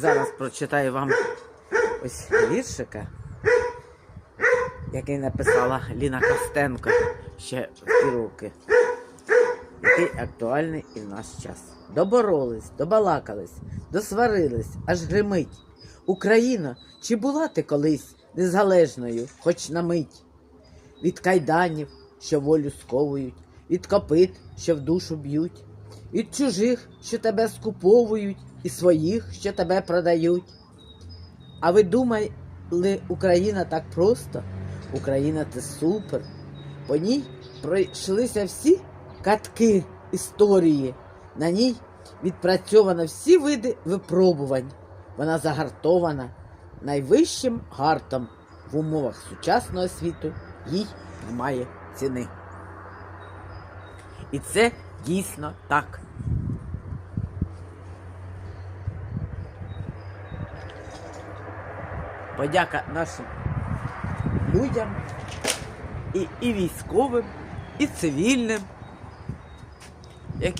Зараз прочитаю вам ось віршика, який написала Ліна Костенко ще в ті роки. Який актуальний і в наш час. Доборолись, добалакались, досварились, аж гримить. Україна, чи була ти колись незалежною, хоч на мить? Від кайданів, що волю сковують, від копит, що в душу б'ють, від чужих, що тебе скуповують, і своїх, що тебе продають. А ви думали, Україна так просто? Україна це супер. По ній пройшлися всі катки історії. На ній відпрацьовано всі види випробувань. Вона загартована найвищим гартом в умовах сучасного світу їй немає ціни. І це дійсно так. Подяка нашим людям і, і військовим, і цивільним, які